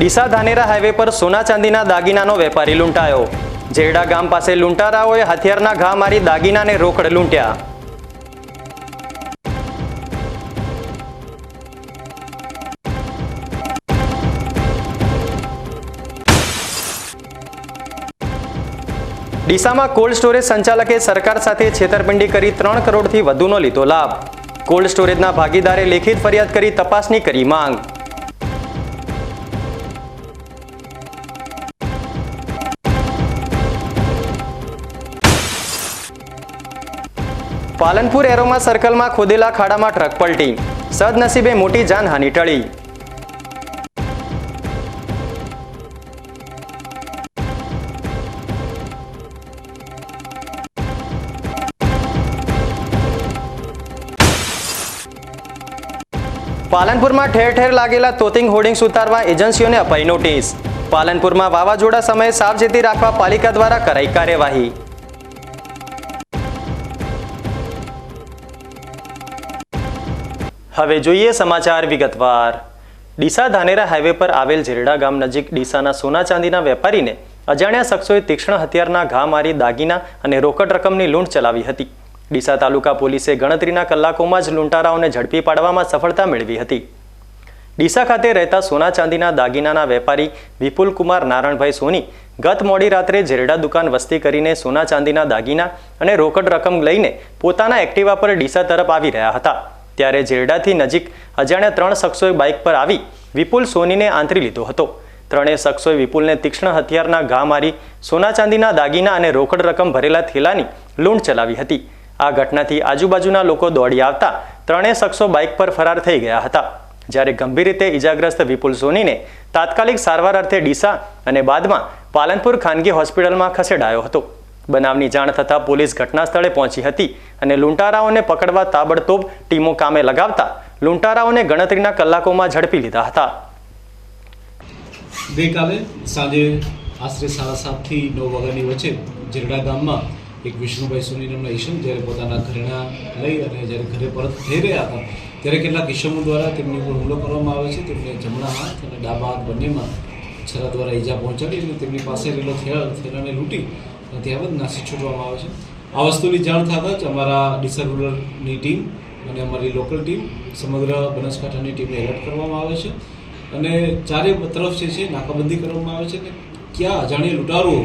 Deesa Dhanera highway પર સોના ચાંદીના દાગીનાનો વેપારી લૂંટાયો. જેરડા ગામ પાસે લૂંટારાઓએ હથિયારના ઘા મારી દાગીનાને રોકડ લૂંટ્યા. ડીસામાં કોલ્ડ સ્ટોરેજ સંચાલકે સરકાર સાથે છેતરપિંડી કરી ત્રણ કરોડથી વધુનો લીધો લાભ. કોલ્ડ સ્ટોરેજના ભાગીદારે લેખિત ફરિયાદ કરી તપાસની કરી માંગ. પાલનપુર એરોમા સર્કલમાં ખોદેલા ખાડામાં ટ્રક પલટી. સદનસીબે મોટી જાનહાનિ ટળી. પાલનપુરમાં ઠેર ઠેર લાગેલા તોતિંગ હોર્ડિંગ્સ ઉતારવા એજન્સીઓને અપાઈ નોટિસ. પાલનપુરમાં વાવાઝોડા સમયે સાવચેતી રાખવા પાલિકા દ્વારા કરાઈ કાર્યવાહી. હવે જોઈએ સમાચાર વિગતવાર. ડીસા ધાનેરા હાઈવે પર આવેલ ઝેરડા ગામ નજીક ડીસાના સોના ચાંદીના વેપારીને અજાણ્યા શખ્સોએ તીક્ષ્ણ હથિયારના ઘા મારી દાગીના અને રોકડ રકમની લૂંટ ચલાવી હતી. ડીસા તાલુકા પોલીસે ગણતરીના કલાકોમાં જ લૂંટારાઓને ઝડપી પાડવામાં સફળતા મેળવી હતી. ડીસા ખાતે રહેતા સોના ચાંદીના દાગીનાના વેપારી વિપુલ કુમાર નારણભાઈ સોની ગત મોડી રાત્રે ઝેરડા દુકાન વસ્તી કરીને સોના ચાંદીના દાગીના અને રોકડ રકમ લઈને પોતાના એક્ટિવા પર ડીસા તરફ આવી રહ્યા હતા. ત્યારે ઝેરડાથી નજીક અજાણ્યા ત્રણ શખ્સોએ બાઇક પર આવી વિપુલ સોનીને આંતરી લીધો હતો. ત્રણેય શખ્સોએ વિપુલને તીક્ષ્ણ હથિયારના ઘા મારી, સોના ચાંદીના દાગીના અને રોકડ રકમ ભરેલા થેલાની લૂંટ ચલાવી હતી. આ ઘટનાથી આજુબાજુના લોકો દોડી આવતા ત્રણેય શખ્સો બાઇક પર ફરાર થઈ ગયા હતા. જ્યારે ગંભીર રીતે ઇજાગ્રસ્ત વિપુલ સોનીને તાત્કાલિક સારવાર અર્થે ડીસા અને બાદમાં પાલનપુર ખાનગી હોસ્પિટલમાં ખસેડાયો હતો. બનાવની જાણ થતાં પોલીસ ઘટના સ્થળે પહોંચી હતી અને લૂંટારાઓને પકડવા તાબડતોબ ટીમો કામે લગાવતા લૂંટારાઓને ગણતરીના કલાકોમાં ઝડપી લીધા હતા. ગઈકાલે સાંજે આશરે સાડા સાતથી નવ વાગ્યાની વચ્ચે ઝેરડા ગામમાં એક વિષ્ણુભાઈ સોની નામના ઈશમ જ્યારે પોતાના ઘરેણા લઈ અને જ્યારે ઘરે પરત થઈ રહ્યા હતા, ત્યારે કેટલાક ઈશમો દ્વારા તેમની ઉપર હુમલો કરવામાં આવે છે. તેમને જમણા હાથ અને ડાબા હાથ બંનેમાં છરા દ્વારા ઈજા પહોંચાડી અને તેમની પાસે રહેલો થેલા, થેલાને લૂંટી ત્યારબાદ નાસી છૂટવામાં આવે છે. આ વસ્તુની જાણ થતાં જ અમારા ડિસર્વરની ટીમ અને અમારી લોકલ ટીમ સમગ્ર બનાસકાંઠાની ટીમને એલર્ટ કરવામાં આવે છે. અને ચારે તરફ જે છે નાકાબંધી કરવામાં આવે છે અને ક્યાં અજાણ્યા લૂંટારુઓ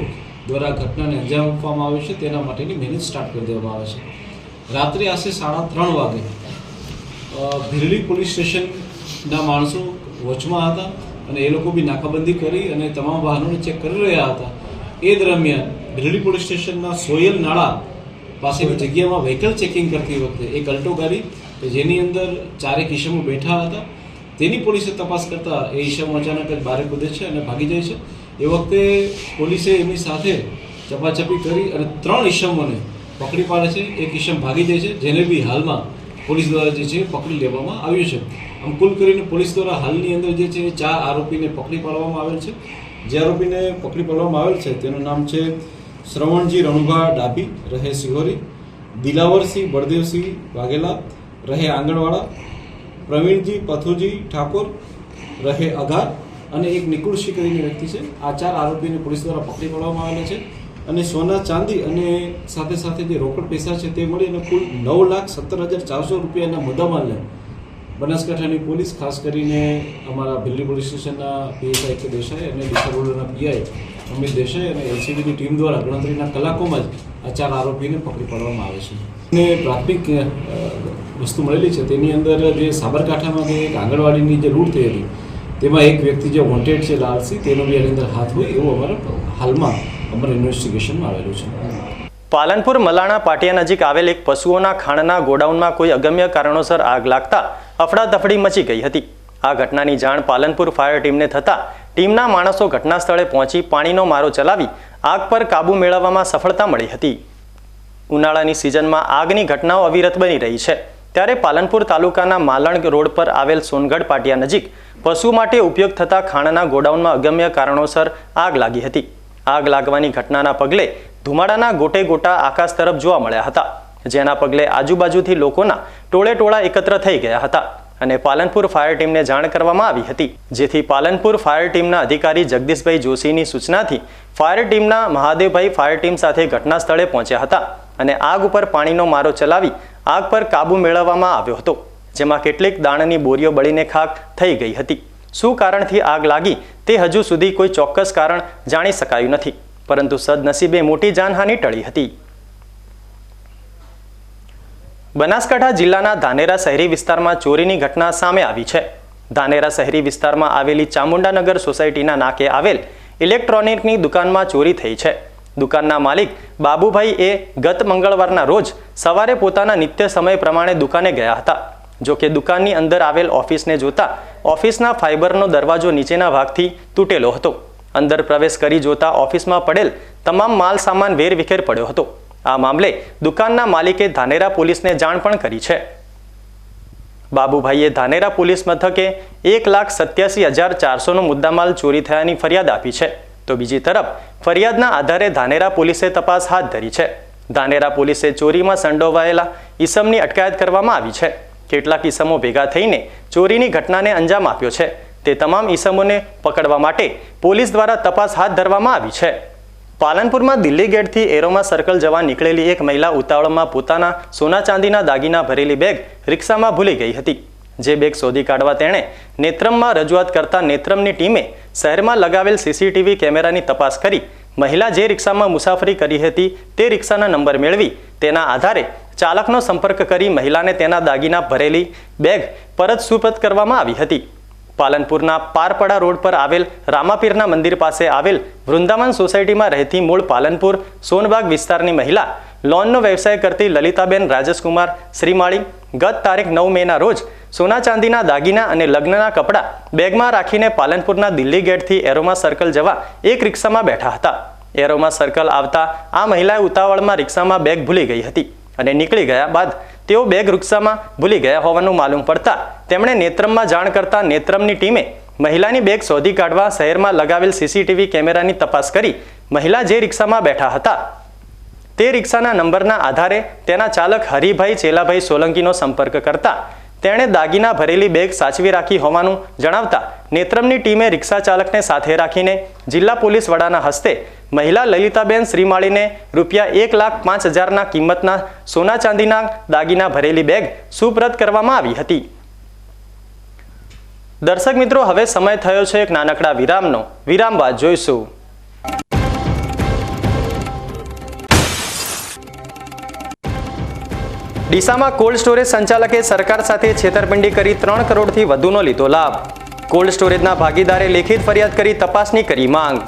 દ્વારા ઘટનાને અંજામ આપવામાં આવે છે તેના માટેની મહેનત સ્ટાર્ટ કરી દેવામાં આવે છે. રાત્રે આશરે સાડા ત્રણ વાગે ભીરડી પોલીસ સ્ટેશનના માણસો વચમાં હતા અને એ લોકો બી નાકાબંધી કરી અને તમામ વાહનોને ચેક કરી રહ્યા હતા. એ દરમિયાન ભીરડી પોલીસ સ્ટેશનના સોયલ નાળા પાસેની જગ્યામાં વ્હીકલ ચેકિંગ કરતી વખતે એક અલ્ટો ગાડી કે જેની અંદર ચારેક ઈસમો બેઠા હતા. તેની પોલીસે તપાસ કરતા એ ઈસમો અચાનક જ બારે કૂદે છે અને ભાગી જાય છે. એ વખતે પોલીસે એમની સાથે ચપાચપી કરી અને ત્રણ ઈસમોને પકડી પાડે છે. એક ઈસમ ભાગી જાય છે, જેને બી હાલમાં પોલીસ દ્વારા જે છે પકડી લેવામાં આવ્યું છે. આમ કુલ કરીને પોલીસ દ્વારા હાલની અંદર જે છે ચાર આરોપીને પકડી પાડવામાં આવેલ છે. જે આરોપીને પકડી પાડવામાં આવેલ છે, તેનું નામ છે શ્રવણજી રણુભા ડાભી, રહે સિહોરી. દિલાવરસિંહ, બળદેવસિંહ વાઘેલા, રહે આંગણવાડા. પ્રવીણજી, પથુજી ઠાકોર, રહે અઘાર. અને એક નિકુળ સિંહ કરીને વ્યક્તિ છે. આ ચાર આરોપીને પોલીસ દ્વારા પકડી પાડવામાં આવેલા છે. અને સોના ચાંદી અને સાથે સાથે જે રોકડ પૈસા છે તે મળી અને કુલ નવ લાખ સત્તર હજાર ચારસો રૂપિયાના મુદ્દામાલને બનાસકાંઠાની પોલીસ, ખાસ કરીને અમારા ભિલ્લી પોલીસ સ્ટેશનના પીએસઆઈ કે દેસાઈ અને ડીસા રોડના પીઆઈ અમિત દેસાઈ અને એલસીબીની ટીમ દ્વારા ગણતરીના કલાકોમાં જ આ ચાર આરોપીને પકડી પાડવામાં આવે છે. ને પ્રાથમિક વસ્તુ મળેલી છે, તેની અંદર જે સાબરકાંઠામાં જે એક આંગણવાડીની જે લૂંટ થયેલી, તેમાં એક વ્યક્તિ જે વોન્ટેડ છે લાલસી, તેનો બી એની અંદર હાથ હોય એવું અમારા હાલમાં અમારા ઇન્વેસ્ટિગેશનમાં આવેલું છે. પાલનપુર મલાણા પાટિયા નજીક આવેલ એક પશુઓના ખાણના ગોડાઉનમાં કોઈ અગમ્ય કારણોસર આગ લાગતા અફડાતફડી મચી ગઈ હતી. આ ઘટનાની જાણ પાલનપુર ફાયર ટીમને થતાં ટીમના માણસો ઘટના સ્થળે પહોંચી પાણીનો મારો ચલાવી આગ પર કાબૂ મેળવવામાં સફળતા મળી હતી. ઉનાળાની સિઝનમાં આગની ઘટનાઓ અવિરત બની રહી છે. ત્યારે પાલનપુર તાલુકાના માલણ રોડ પર આવેલ સોનગઢ પાટિયા નજીક પશુ માટે ઉપયોગ થતા ખાણના ગોડાઉનમાં અગમ્ય કારણોસર આગ લાગી હતી. આગ લાગવાની ઘટનાના પગલે ધુમાડાના ગોટે ગોટા આકાશ તરફ જોવા મળ્યા હતા, જેના પગલે આજુબાજુથી લોકોના ટોળે ટોળા એકત્ર થઈ ગયા હતા અને પાલનપુર ફાયર ટીમને જાણ કરવામાં આવી હતી, જેથી પાલનપુર ફાયર ટીમના અધિકારી જગદીશભાઈ જોશીની સૂચનાથી ફાયર ટીમના મહાદેવભાઈ ફાયર ટીમ સાથે ઘટના સ્થળે પહોંચ્યા હતા અને આગ ઉપર પાણીનો મારો ચલાવી આગ પર કાબુ મેળવવામાં આવ્યો હતો, જેમાં કેટલીક દાણની બોરીઓ બળીને ખાક થઈ ગઈ હતી. શું કારણથી આગ લાગી તે હજુ સુધી કોઈ ચોક્કસ કારણ જાણી શકાયું નથી, પરંતુ સદનસીબે મોટી જાનહાનિ ટળી હતી. બનાસકાંઠા જિલ્લાના ધાનેરા શહેરી વિસ્તારમાં ચોરીની ઘટના સામે આવી છે. ધાનેરા શહેરી વિસ્તારમાં આવેલી ચામુંડાનગર સોસાયટીના નાકે આવેલ ઇલેક્ટ્રોનિકની દુકાનમાં ચોરી થઈ છે. દુકાનના માલિક બાબુભાઈ એ ગત મંગળવારના રોજ સવારે પોતાના નિત્ય સમય પ્રમાણે દુકાને ગયા હતા. જો કે દુકાનની અંદર આવેલ ઓફિસને જોતા ઓફિસના ફાઇબરનો દરવાજો નીચેના ભાગથી તૂટેલો હતો. અંદર પ્રવેશ કરી જોતા ઓફિસમાં પડેલ તમામ માલ સામાન વેરવિખેર પડ્યો હતો. આ મામલે દુકાનના માલિકે ધાનેરા પોલીસને જાણ પણ કરી છે. બાબુભાઈએ ધાનેરા પોલીસ મથકે એક લાખ સત્યાસી હજાર ચારસોનો મુદ્દામાલ ચોરી થયાની ફરિયાદ આપી છે. તો બીજી તરફ, ફરિયાદના આધારે ધાનેરા પોલીસે તપાસ હાથ ધરી છે. ધાનેરા પોલીસે ચોરીમાં સંડોવાયેલા ઈસમની અટકાયત કરવામાં આવી છે. કેટલાક ઈસમો ભેગા થઈને ચોરીની ઘટનાને અંજામ આપ્યો છે. તે તમામ ઈસમોને પકડવા માટે પોલીસ દ્વારા તપાસ હાથ ધરવામાં આવી છે. પાલનપુરમાં દિલ્હી ગેટથી એરોમા સર્કલ જવા નીકળેલી એક મહિલા ઉતાવળમાં પોતાના સોના ચાંદીના દાગીના ભરેલી બેગ રિક્ષામાં ભૂલી ગઈ હતી. જે બેગ શોધી કાઢવા તેણે નેત્રમમાં રજૂઆત કરતા નેત્રમની ટીમે શહેરમાં લગાવેલ સીસીટીવી કેમેરાની તપાસ કરી મહિલા જે રિક્ષામાં મુસાફરી કરી હતી તે રિક્ષાના નંબર મેળવી તેના આધારે ચાલકનો સંપર્ક કરી મહિલાને તેના દાગીના ભરેલી બેગ પરત સુપરત કરવામાં આવી હતી. પાલનપુરના પારપડા રોડ પર આવેલ રામાપીરના મંદિર પાસે આવેલ વૃંદાવન સોસાયટીમાં રહેતી મૂળ પાલનપુર સોનબાગ વિસ્તારની મહિલા લોનનો વ્યવસાય કરતી લલિતાબેન રાજસકુમાર શ્રીમાળી ગત તારીખ નવ મેના રોજ સોના ચાંદીના દાગીના અને લગ્નના કપડાં બેગમાં રાખીને પાલનપુરના દિલ્હી ગેટથી એરોમા સર્કલ જવા એક રિક્ષામાં બેઠા હતા. એરોમા સર્કલ આવતા આ મહિલાએ ઉતાવળમાં રિક્ષામાં બેગ ભૂલી ગઈ હતી. અને નીકળી ગયા બાદ તેઓ બેગ રિક્ષામાં ભૂલી ગયા હોવાનું માલુમ પડતા તેમણે નેત્રમમાં જાણ કરતા નેત્રમની ટીમે મહિલાની બેગ શોધી કાઢવા શહેરમાં લગાવેલ સીસીટીવી કેમેરાની તપાસ કરી મહિલા જે રિક્ષામાં બેઠા હતા તે રિક્ષાના નંબરના આધારે તેના ચાલક હરિભાઈ ચેલાભાઈ સોલંકીનો સંપર્ક કરતા તેણે દાગીના ભરેલી બેગ સાચવી રાખી હોવાનું જણાવતા નેત્રમની ટીમે રિક્ષા ચાલકને સાથે રાખીને જિલ્લા પોલીસ વડાના હસ્તે મહિલા લલિતાબેન શ્રીમાળીને રૂપિયા એક લાખ પાંચ હજારના કિંમતના સોના ચાંદીના દાગીના ભરેલી બેગ સુપ્રત કરવામાં આવી હતી. દર્શક મિત્રો, હવે સમય થયો છે એક નાનકડા વિરામનો. વિરામ બાદ જોઈશું. ડીસામાં કોલ્ડ સ્ટોરેજ સંચાલકે સરકાર સાથે છેતરપિંડી કરી ત્રણ કરોડથી વધુનો લીધો લાભ. કોલ્ડ સ્ટોરેજના ભાગીદારે લેખિત ફરિયાદ કરી તપાસની કરી માંગ.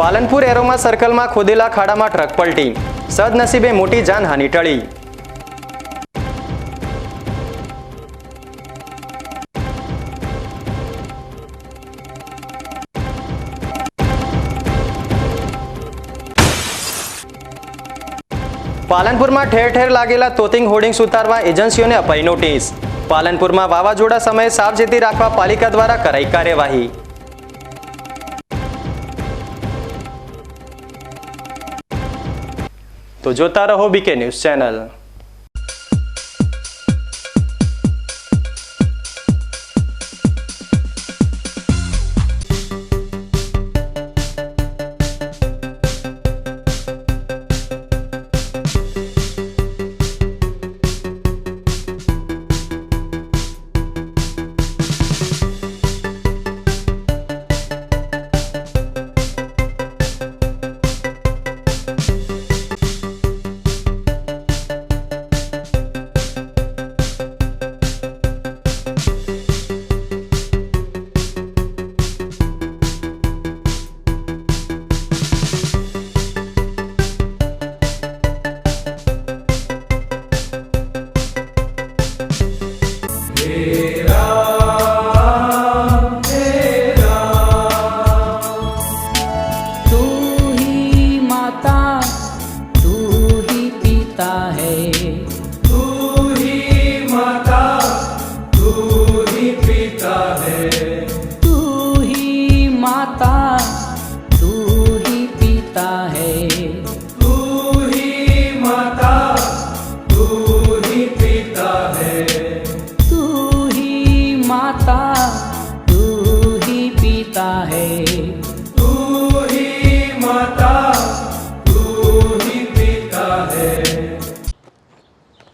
પાલનપુર એરોમા સર્કલમાં ખોદેલા ખાડામાં ટ્રક પલટી. સદનસીબે મોટી જાનહાનિ ટળી. પાલનપુરમાં ઠેર ઠેર લાગેલા તોતિંગ હોર્ડિંગ્સ ઉતારવા એજન્સીઓને અપાઈ નોટિસ. પાલનપુરમાં વાવાઝોડા સમયે સાવચેતી રાખવા પાલિકા દ્વારા કરાઈ કાર્યવાહી. તો જોતા રહો BK news channel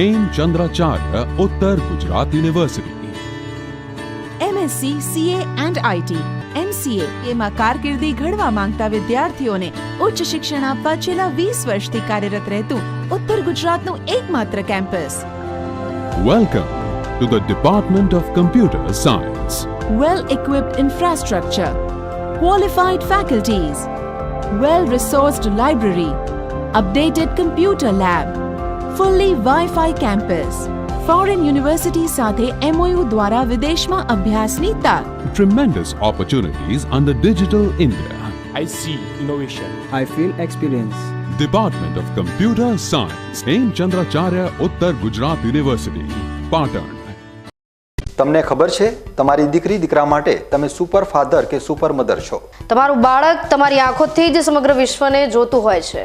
Hemchandracharya Uttar Gujarat university MSc CA and IT MCA એમાં કારકિર્દી ઘડવા માંગતા વિદ્યાર્થીઓને ઉચ્ચ શિક્ષણ આપવા છેલ્લા વીસ વર્ષથી કાર્યરત રહેતું ઉત્તર ગુજરાતનું એકમાત્ર campus. Welcome to the department of computer science well equipped infrastructure qualified faculties well resourced library updated computer lab, fully WiFi campus foreign university સાથે એમઓયુ દ્વારા વિદેશમાં અભ્યાસની તક ટ્રીમેન્ડસ ઓપોર્ચ્યુનિટીઝ અંદર digital India I see innovation I feel experience department of computer science Hemchandracharya Uttar Gujarat university Patan તમને ખબર છે તમારી દીકરી દીકરા માટે તમે સુપર ફાધર કે સુપર મધર છો? તમારું બાળક તમારી આંખોથી જ સમગ્ર વિશ્વને જોતું હોય છે.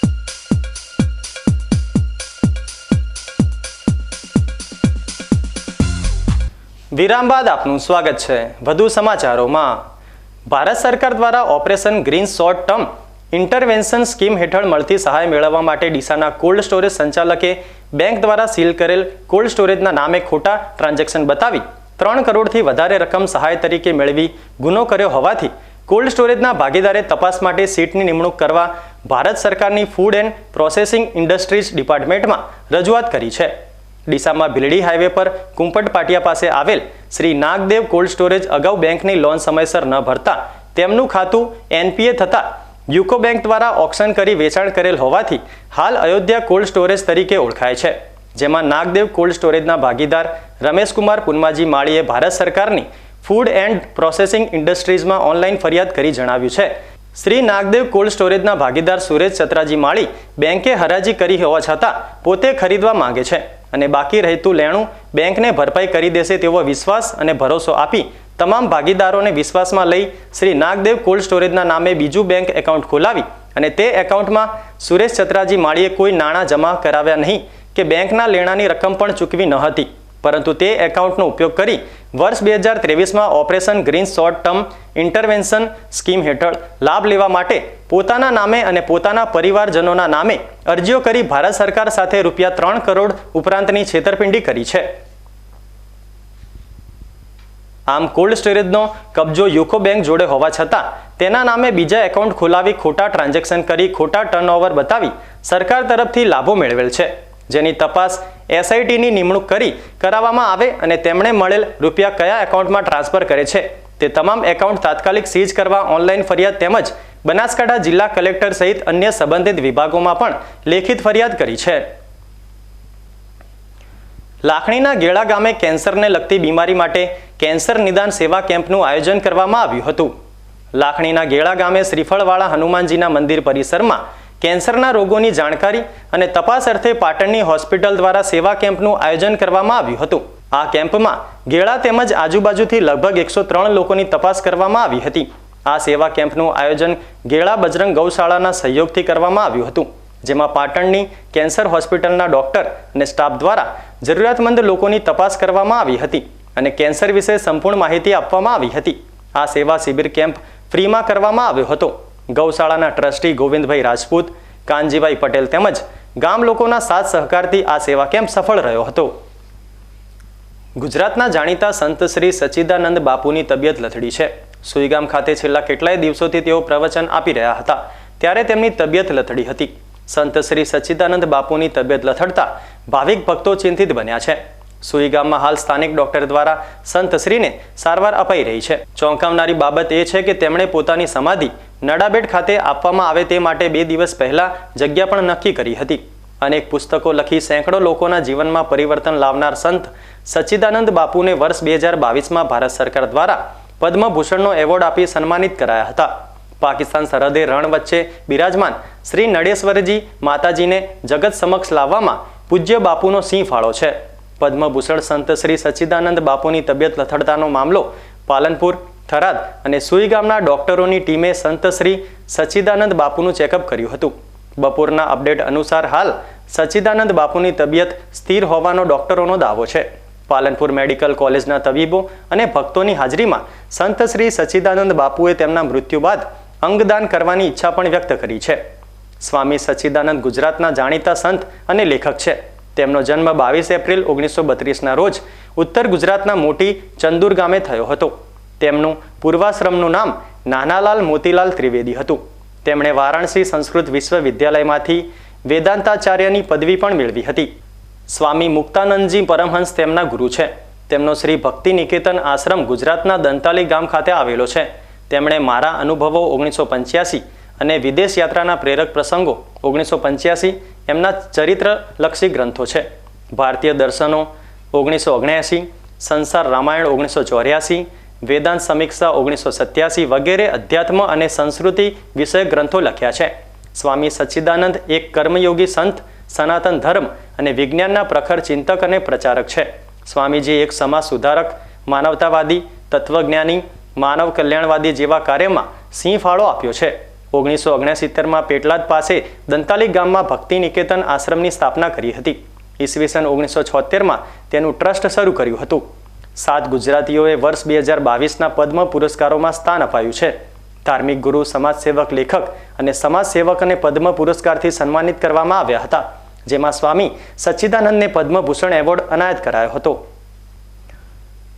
વિરામ બાદ આપનું સ્વાગત છે. વધુ સમાચારોમાં, ભારત સરકાર દ્વારા operation green short term intervention scheme હેઠળ મળતી સહાય મેળવવા માટે ડીસાના કોલ્ડ સ્ટોરેજ સંચાલકે બેંક દ્વારા સીલ કરેલ કોલ્ડ સ્ટોરેજના નામે ખોટા ટ્રાન્ઝેક્શન બતાવી ત્રણ કરોડથી વધારે રકમ સહાય તરીકે મેળવી ગુનો કર્યો હોવાથી કોલ્ડ સ્ટોરેજના ભાગીદારે તપાસ માટે સીટની નિમણૂક કરવા ભારત સરકારની ફૂડ એન્ડ પ્રોસેસિંગ ઇન્ડસ્ટ્રીઝ ડિપાર્ટમેન્ટમાં રજૂઆત કરી છે. ડીસામાં ભીલડી હાઈવે પર કુંપટ પાટિયા પાસે આવેલ શ્રી નાગદેવ કોલ્ડ સ્ટોરેજ અગાઉ બેંકની લોન સમયસર ન ભરતા તેમનું ખાતું એનપીએ થતાં યુકો બેંક દ્વારા ઓક્શન કરી વેચાણ કરેલ હોવાથી હાલ અયોધ્યા કોલ્ડ સ્ટોરેજ તરીકે ઓળખાય છે, જેમાં નાગદેવ કોલ્ડ સ્ટોરેજના ભાગીદાર રમેશકુમાર પુનમાજી માળીએ ભારત સરકારની ફૂડ એન્ડ પ્રોસેસિંગ ઇન્ડસ્ટ્રીઝમાં ઓનલાઈન ફરિયાદ કરી જણાવ્યું છે. શ્રી નાગદેવ કોલ્ડ સ્ટોરેજના ભાગીદાર સુરેશ ચત્રાજી માળી બેંકે હરાજી કરી હોવા છતાં પોતે ખરીદવા માંગે છે. અને બાકી રહેતું લેણું બેંકને ભરપાઈ કરી દેશે તેવો વિશ્વાસ અને ભરોસો આપી તમામ ભાગીદારોને વિશ્વાસમાં લઈ શ્રી નાગદેવ કોલ્ડ સ્ટોરેજના નામે બીજું બેંક એકાઉન્ટ ખોલાવી અને તે એકાઉન્ટમાં સુરેશ છત્રાજી માળીએ કોઈ નાણાં જમા કરાવ્યા નહીં કે બેંકના લેણાની રકમ પણ ચૂકવી ન હતી. પરંતુ તે એકાઉન્ટનો ઉપયોગ કરી વર્ષ બે હજાર ત્રેવીસમાં operation green short term intervention scheme હેઠળ લાભ લેવા માટે પોતાના નામે અને પોતાના પરિવારજનોના નામે અરજીઓ કરી ભારત સરકાર સાથે રૂપિયા ત્રણ કરોડ ઉપરાંતની છેતરપિંડી કરી છે. આમ કોલ્ડ સ્ટોરેજનો કબજો યુકો બેંક જોડે હોવા છતાં તેના નામે બીજા એકાઉન્ટ ખોલાવી ખોટા ટ્રાન્ઝેક્શન કરી ખોટા ટર્નઓવર બતાવી સરકાર તરફથી લાભો મેળવેલ છે. જેની તપાસ એસઆઈટીની નિમણૂક કરી કરાવવામાં આવે અને તેમણે મળેલ રૂપિયા કયા એકાઉન્ટમાં ટ્રાન્સફર કરે છે. તે તમામ એકાઉન્ટ તાત્કાલિક સીઝ કરવા ઓનલાઈન ફરિયાદ તેમજ બનાસકાંઠા જિલ્લા કલેક્ટર સહિત અન્ય સંબંધિત વિભાગોમાં પણ લેખિત ફરિયાદ કરી છે. લાખણીના ગેળા ગામે કેન્સરને લગતી બીમારી માટે કેન્સર નિદાન સેવા કેમ્પનું આયોજન કરવામાં આવ્યું હતું. લાખણીના ગેળા ગામે શ્રીફળવાળા હનુમાનજીના મંદિર પરિસરમાં કેન્સરના રોગોની જાણકારી અને તપાસ અર્થે પાટણની હોસ્પિટલ દ્વારા સેવા કેમ્પનું આયોજન કરવામાં આવ્યું હતું. આ કેમ્પમાં ગેળા તેમજ આજુબાજુથી લગભગ એકસો લોકોની તપાસ કરવામાં આવી હતી. આ સેવા કેમ્પનું આયોજન ગેળા બજરંગ ગૌશાળાના સહયોગથી કરવામાં આવ્યું હતું, જેમાં પાટણની કેન્સર હોસ્પિટલના ડોક્ટર અને સ્ટાફ દ્વારા જરૂરિયાતમંદ લોકોની તપાસ કરવામાં આવી હતી અને કેન્સર વિશે સંપૂર્ણ માહિતી આપવામાં આવી હતી. આ સેવા શિબિર કેમ્પ ફ્રીમાં કરવામાં આવ્યો હતો. ગૌશાળાના ટ્રસ્ટી ગોવિંદભાઈ રાજપૂત, કાનજીભાઈ પટેલ તેમજ ગામ લોકોના સાથ સહકારથી આ સેવા કેમ્પ સફળ રહ્યો હતો. ગુજરાતના જાણીતા સંત શ્રી સચ્ચિદાનંદ બાપુની તબિયત લથડી છે. સુઈગામ ખાતે છેલ્લા કેટલાય દિવસોથી તેઓ પ્રવચન આપી રહ્યા હતા. ત્યારે તેમની તબિયત લથડી હતી. સંત શ્રી સચ્ચિદાનંદ બાપુની તબિયત લથડતા ભાવિક ભક્તો ચિંતિત બન્યા છે. સુઈગામમાં હાલ સ્થાનિક ડોક્ટર દ્વારા સંત શ્રીને સારવાર અપાઈ રહી છે. ચોંકાવનારી બાબત એ છે કે તેમણે પોતાની સમાધિ નડાબેટ ખાતે આપવામાં આવે તે માટે બે દિવસ પહેલા જગ્યા પણ નક્કી કરી હતી. અનેક પુસ્તકો લખી સેંકડો લોકોના જીવનમાં પરિવર્તન લાવનાર સંત સચ્ચિદાનંદ બાપુને વર્ષ બે હજાર બાવીસમાં ભારત સરકાર દ્વારા પદ્મભૂષણનો એવોર્ડ આપી સન્માનિત કરાયા હતા. પાકિસ્તાન સરહદે રણ વચ્ચે બિરાજમાન શ્રી નડેશ્વરજી માતાજીને જગત સમક્ષ લાવવામાં પૂજ્ય બાપુનો સિંહ ફાળો છે. પદ્મભૂષણ સંત શ્રી સચ્ચિદાનંદ બાપુની તબિયત લથડતાનો મામલો, પાલનપુર, થરાદ અને સુઈ ગામના ડોક્ટરોની ટીમે સંત શ્રી સચ્ચિદાનંદ બાપુનું ચેકઅપ કર્યું હતું. બપોરના અપડેટ અનુસાર હાલ સચ્ચિદાનંદ બાપુની તબિયત સ્થિર હોવાનો ડોક્ટરોનો દાવો છે. પાલનપુર મેડિકલ કોલેજના તબીબો અને ભક્તોની હાજરીમાં સંત શ્રી સચ્ચિદાનંદ બાપુએ તેમના મૃત્યુ બાદ અંગદાન કરવાની ઈચ્છા પણ વ્યક્ત કરી છે. સ્વામી સચ્ચિદાનંદ ગુજરાતના જાણીતા સંત અને લેખક છે. તેમનો જન્મ બાવીસ એપ્રિલ ઓગણીસો બત્રીસના રોજ ઉત્તર ગુજરાતના મોટી ચંદુર ગામે થયો હતો. તેમનું પૂર્વાશ્રમનું નામ નાનાલાલ મોતીલાલ ત્રિવેદી હતું. તેમણે વારાણસી સંસ્કૃત વિશ્વવિદ્યાલયમાંથી વેદાંતાચાર્યની પદવી પણ મેળવી હતી. સ્વામી મુક્તાનંદજી પરમહંસ તેમના ગુરુ છે. તેમનો શ્રી ભક્તિ નિકેતન આશ્રમ ગુજરાતના દંતાલી ગામ ખાતે આવેલો છે. તેમણે મારા અનુભવો ઓગણીસો પંચ્યાસી અને વિદેશ યાત્રાના પ્રેરક પ્રસંગો ઓગણીસો પંચ્યાસી એમના ચરિત્રલક્ષી ગ્રંથો છે. ભારતીય દર્શનો ઓગણીસો ઓગણ્યાસી સંસાર રામાયણ ઓગણીસો ચોર્યાસી, વેદાંત સમીક્ષા ઓગણીસો સત્યાસી વગેરે અધ્યાત્મ અને સંસ્કૃતિ વિષયક ગ્રંથો લખ્યા છે. સ્વામી સચ્ચિદાનંદ એક કર્મયોગી સંત, સનાતન ધર્મ અને વિજ્ઞાનના પ્રખર ચિંતક અને પ્રચારક છે. સ્વામીજી એક સમાજ સુધારક, માનવતાવાદી, તત્વજ્ઞાની, માનવ કલ્યાણવાદી જેવા કાર્યમાં સિંહ ફાળો આપ્યો છે. ઓગણીસો ઓગણસિત્તેરમાં પેટલાદ પાસે દંતાલી ગામમાં ભક્તિ નિકેતન આશ્રમની સ્થાપના કરી હતી. ઈસવીસન ઓગણીસો છોતેરમાં તેનું ટ્રસ્ટ શરૂ કર્યું હતું. સાત ગુજરાતીઓએ વર્ષ બે હજાર બાવીસના પદ્મ પુરસ્કારોમાં સ્થાન અપાયું છે. ધાર્મિક ગુરુ, સમાજસેવક, લેખક અને સમાજસેવકને પદ્મ પુરસ્કારથી સન્માનિત કરવામાં આવ્યા હતા. જેમાં સ્વામી સચ્ચિદાનંદને પદ્મભૂષણ એવોર્ડ અનાયત કરાયો હતો.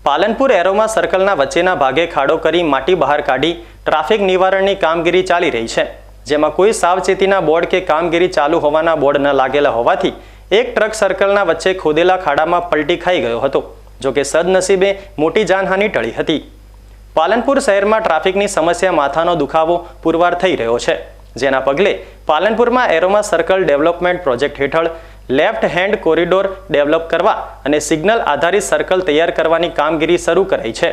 પાલનપુર એરોમા સર્કલના વચ્ચેના ભાગે ખાડો કરી માટી બહાર કાઢી ટ્રાફિક નિવારણની કામગીરી ચાલી રહી છે. જેમાં કોઈ સાવચેતીના બોર્ડ કે કામગીરી ચાલુ હોવાના બોર્ડ ન લાગેલા હોવાથી એક ટ્રક સર્કલના વચ્ચે ખોદેલા ખાડામાં પલટી ખાઈ ગયો હતો જોકે સદનસીબે મોટી જાનહાનિ ટળી હતી. પાલનપુર શહેરમાં ટ્રાફિકની સમસ્યા માથાનો દુખાવો પુરવાર થઈ રહ્યો છે. જેના પગલે પાલનપુરમાં એરોમા સર્કલ ડેવલપમેન્ટ પ્રોજેક્ટ હેઠળ લેફ્ટ હેન્ડ કોરિડોર ડેવલપ કરવા અને સિગ્નલ આધારિત સર્કલ તૈયાર કરવાની કામગીરી શરૂ કરાઈ છે.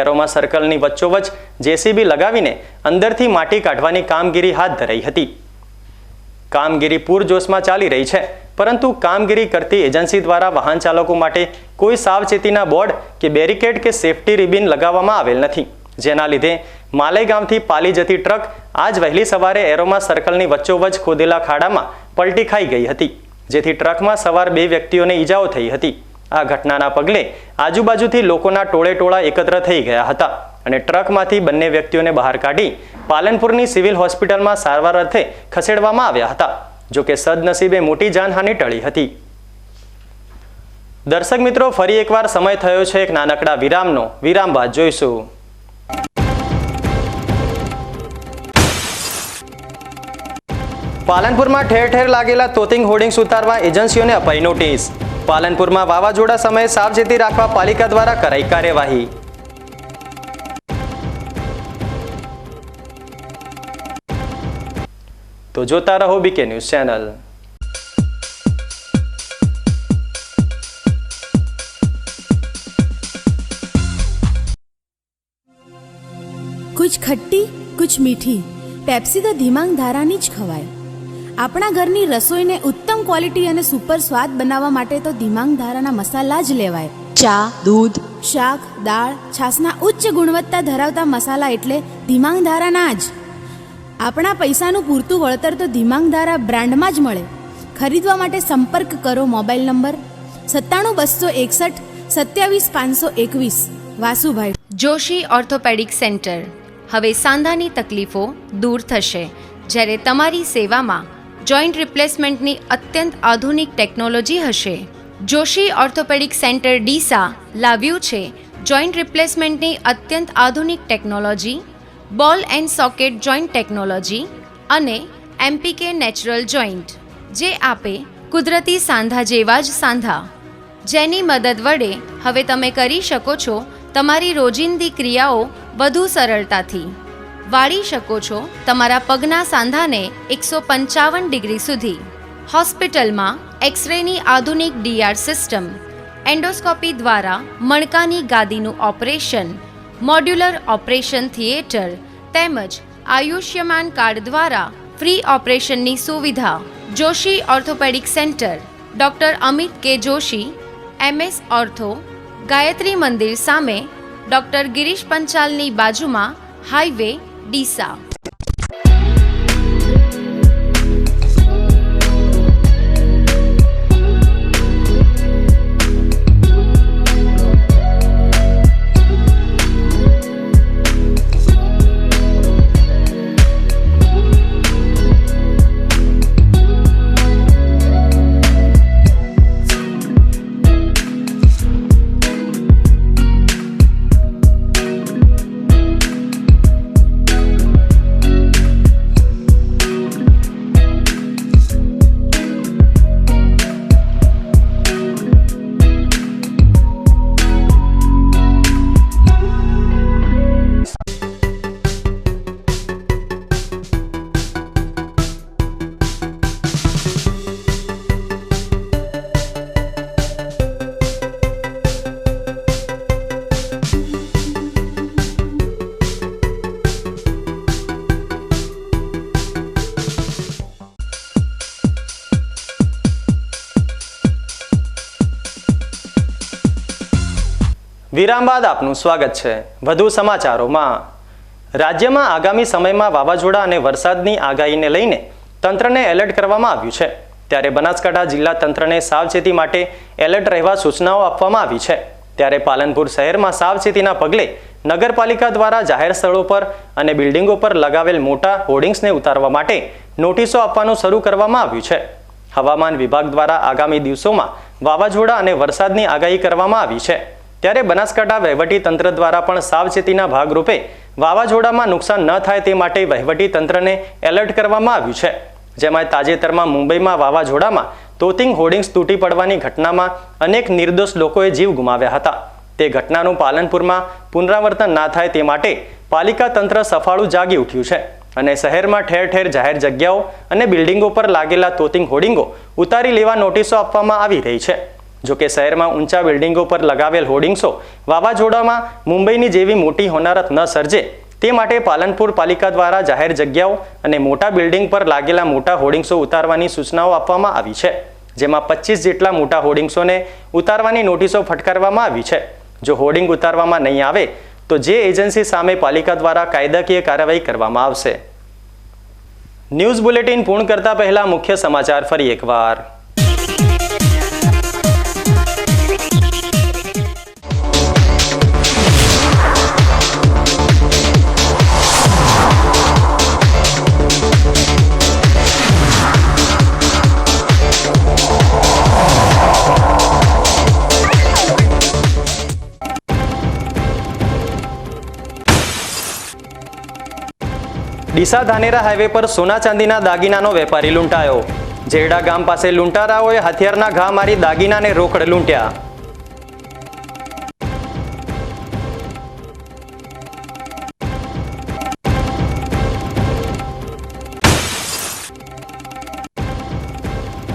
એરોમા સર્કલની વચ્ચોવચ્ચ જેસીબી લગાવીને અંદરથી માટી કાઢવાની કામગીરી હાથ ધરાઈ હતી. કામગીરી પૂરજોશમાં ચાલી રહી છે, પરંતુ કામગીરી કરતી એજન્સી દ્વારા વાહન ચાલકો માટે કોઈ સાવચેતીના બોર્ડ કે બેરિકેડ કે સેફટી રિબિન લગાવવામાં આવેલ નથી. જેના લીધે માલેગામથી પાલી જતી ટ્રક આજ વહેલી સવારે એરોમા સર્કલની વચ્ચોવચ્ચ ખોદેલા ખાડામાં પલટી ખાઈ ગઈ હતી. જેથી ટ્રકમાં સવાર બે વ્યક્તિઓને ઈજાઓ થઈ હતી. આ ઘટનાના પગલે આજુબાજુથી લોકોના ટોળે ટોળા એકત્ર થઈ ગયા હતા અને ટ્રકમાંથી બંને વ્યક્તિઓને બહાર કાઢી પાલનપુરની સિવિલ હોસ્પિટલમાં સારવાર અર્થે ખસેડવામાં આવ્યા હતા, જો કે સદનસીબે મોટી જાનહાનિ ટળી હતી. દર્શક મિત્રો, ફરી એકવાર સમય થયો છે એક નાનકડા વિરામનો. વિરામ બાદ જોઈશું. પાલનપુરમાં ઠેર ઠેર લાગેલા તોતિંગ હોર્ડિંગ્સ ઉતારવા એજન્સીઓને અપાઈ નોટિસ. પાલનપુરમાં વાવાઝોડા સમયે સાવચેતી રાખવા પાલિકા દ્વારા કરાઈ કાર્યવાહી. તો જોતા રહો બીકે ન્યૂઝ ચેનલ. કુછ ખટ્ટી, કુછ મીઠી. પેપ્સી તો ધીમાંગ ધારાની જ ખવાય. આપણા ઘરની રસોઈને ઉત્તમ ક્વોલિટી અને સુપર સ્વાદ બનાવવા માટે તો ધીમાંગ ધારાના મસાલા જ લેવાય. ચા દૂધ. શાક દાળ છાસના ઉચ્ચ ગુણવત્તા ધરાવતા મસાલા એટલે ધીમાંગ ધારાના જ. આપણા પૈસાનું પૂરતું વળતર તો ધીમાંગ ધારા બ્રાન્ડમાં જ મળે. ખરીદવા માટે સંપર્ક કરો મોબાઈલ નંબર સત્તાણું બસો એકસઠ સત્યાવીસ પાંચસો એકવીસ. વાસુભાઈ. Joshi orthopaedic centre. હવે સાંધાની તકલીફો દૂર થશે. જ્યારે તમારી સેવામાં જોઈન્ટ રિપ્લેસમેન્ટની અત્યંત આધુનિક ટેકનોલોજી હશે. જોશી ઓર્થોપેડિક સેન્ટર ડીસા લાવ્યું છે, જોઈન્ટ રિપ્લેસમેન્ટની અત્યંત આધુનિક technology, ball and socket joint technology અને એમપીકે નેચરલ જોઈન્ટ, જે આપે કુદરતી સાંધા જેવા જ સાંધા. જેની મદદ વડે હવે તમે કરી શકો છો તમારી રોજિંદી ક્રિયાઓ વધુ સરળતાથી. વાળી શકો છો તમારા પગના સાંધાને એકસો પંચાવન ડિગ્રી સુધી. હોસ્પિટલમાં એક્સરેની આધુનિક ડીઆર સિસ્ટમ, એન્ડોસ્કોપી દ્વારા મણકાની ગાદીનું ઓપરેશન, મોડ્યુલર ઓપરેશન થિયેટર તેમજ આયુષ્યમાન કાર્ડ દ્વારા ફ્રી ઓપરેશનની સુવિધા. Joshi orthopaedic centre, doctor Amit K Joshi MS ortho, Gayatri મંદિર સામે ડૉક્ટર ગિરીશ પંચાલની બાજુમાં હાઈવે ડીસા વિરામ બાદ આપનું સ્વાગત છે. વધુ સમાચારોમાં, રાજ્યમાં આગામી સમયમાં વાવાઝોડા અને વરસાદની આગાહીને લઈને તંત્રને એલર્ટ કરવામાં આવ્યું છે. ત્યારે બનાસકાંઠા જિલ્લા તંત્રને સાવચેતી માટે એલર્ટ રહેવા સૂચનાઓ આપવામાં આવી છે. ત્યારે પાલનપુર શહેરમાં સાવચેતીના પગલે નગરપાલિકા દ્વારા જાહેર સ્થળો પર અને બિલ્ડિંગો પર લગાવેલ મોટા હોર્ડિંગ્સને ઉતારવા માટે નોટિસો આપવાનું શરૂ કરવામાં આવ્યું છે. હવામાન વિભાગ દ્વારા આગામી દિવસોમાં વાવાઝોડા અને વરસાદની આગાહી કરવામાં આવી છે. ત્યારે બનાસકાંઠા વહીવટી તંત્ર દ્વારા પણ સાવચેતીના ભાગરૂપે વાવાઝોડામાં નુકસાન ન થાય તે માટે વહીવટી તંત્રને એલર્ટ કરવામાં આવ્યું છે. જેમાં તાજેતરમાં મુંબઈમાં વાવાઝોડામાં તોતિંગ હોર્ડિંગ્સ તૂટી પડવાની ઘટનામાં અનેક નિર્દોષ લોકોએ જીવ ગુમાવ્યા હતા. તે ઘટનાનું પાલનપુરમાં પુનરાવર્તન ના થાય તે માટે પાલિકા તંત્ર સફાળું જાગી ઉઠ્યું છે અને શહેરમાં ઠેર ઠેર જાહેર જગ્યાઓ અને બિલ્ડિંગો પર લાગેલા તોતિંગ હોર્ડિંગો ઉતારી લેવા નોટિસો આપવામાં આવી રહી છે. જોકે શહેરમાં ઊંચા બિલ્ડિંગો પર લગાવેલ હોર્ડિંગ્સો વાવાઝોડામાં મુંબઈની જેવી મોટી હોનારત ન સર્જે, તે માટે પાલનપુર પાલિકા દ્વારા જાહેર જગ્યાઓ અને મોટા બિલ્ડિંગ પર લાગેલા મોટા હોર્ડિંગ્સો ઉતારવાની સૂચનાઓ આપવામાં આવી છે, જેમાં પચીસ જેટલા મોટા હોર્ડિંગ્સોને ઉતારવાની નોટિસો ફટકારવામાં આવી છે. જો હોર્ડિંગ ઉતારવામાં નહીં આવે, તો જે એજન્સી સામે પાલિકા દ્વારા કાયદાકીય કાર્યવાહી કરવામાં આવશે. ન્યૂઝ બુલેટિન પૂર્ણ કરતા પહેલા મુખ્ય સમાચાર ફરી એકવાર. ડીસા ધાનેરા હાઈવે પર સોના ચાંદીના દાગીનાનો વેપારી લૂંટાયો. જેરડા ગામ પાસે લૂંટારાઓએ હથિયારના ઘા મારી દાગીનાને રોકડ લૂંટ્યા.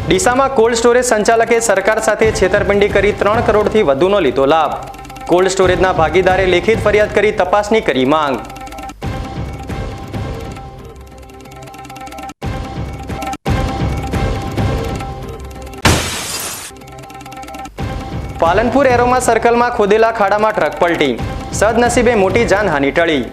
ડીસામાં કોલ્ડ સ્ટોરેજ સંચાલકે સરકાર સાથે છેતરપિંડી કરી ત્રણ કરોડથી વધુનો લીધો લાભ. કોલ્ડ સ્ટોરેજના ભાગીદારે લેખિત ફરિયાદ કરી તપાસની કરી માંગ. પાલનપુર એરોમા સર્કલમાં ખોદેલા ખાડામાં ટ્રક પલટી. સદનસીબે મોટી જાનહાનિ ટળી.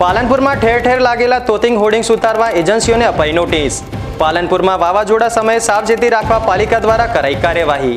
પાલનપુરમાં ઠેર ઠેર લાગેલા તોતિંગ હોર્ડિંગ્સ ઉતારવા એજન્સીઓને અપાઈ નોટિસ. પાલનપુરમાં વાવાઝોડા સમયે સાવચેતી રાખવા પાલિકા દ્વારા કરાઈ કાર્યવાહી.